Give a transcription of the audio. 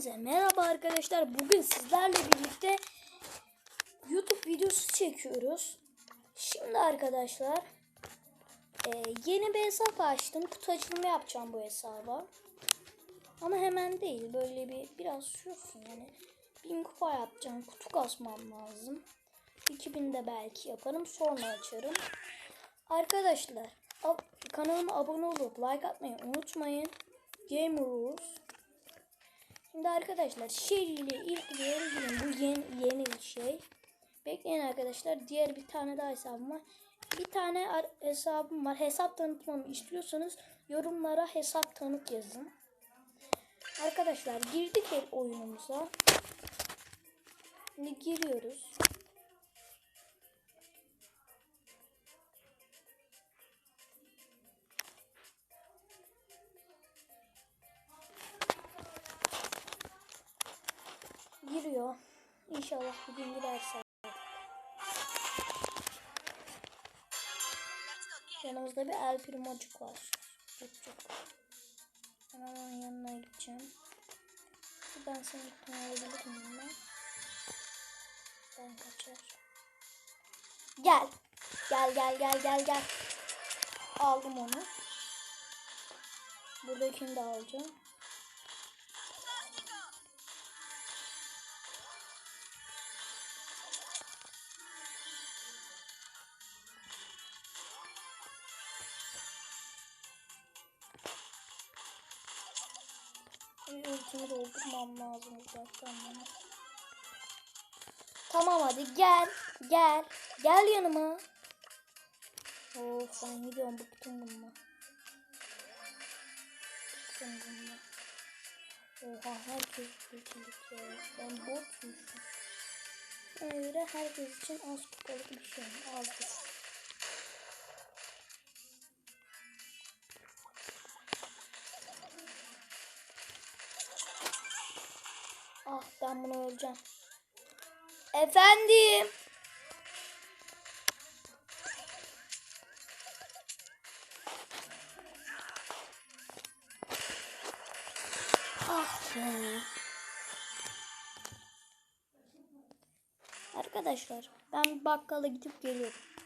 Hepinize merhaba arkadaşlar. Bugün sizlerle birlikte YouTube videosu çekiyoruz. Şimdi arkadaşlar e, yeni bir hesap açtım. Kutu açılımı yapacağım bu hesaba. Ama hemen değil. Böyle bir biraz sürsün yani. 1000 kupa yapacağım. Kutu kasmam lazım. 2000 de belki yaparım. Sonra açarım. Arkadaşlar ab- kanalıma abone olup like atmayı unutmayın. Gamer Rules. Şimdi arkadaşlar şey ile ilgili bu yeni, yeni bir şey. Bekleyin arkadaşlar. Diğer bir tane daha hesabım var. Bir tane hesabım var. Hesap tanıtmamı istiyorsanız yorumlara hesap tanıt yazın. Arkadaşlar girdik el oyunumuza. Şimdi giriyoruz. İnşallah bugün girerse. Yanımızda bir El Primocuk var. Çocuk. Ben onun yanına gideceğim. Ben seni tanıyabilir miyim ben? Ben kaçar. Gel. Gel gel gel gel gel. Aldım onu. Buradakini de alacağım. Ultimi doldurmam lazım uzaktan bana. Tamam hadi gel. Gel. Gel yanıma. Of ben gidiyorum bıktım bununla. Bıktım bununla. Oha herkes birincilik ya. Ben botmuşum. Ona göre herkes için az kupalık bir şey. Azdır. Ah ben bunu öleceğim. Efendim. Ah be. Arkadaşlar ben bakkala gidip geliyorum.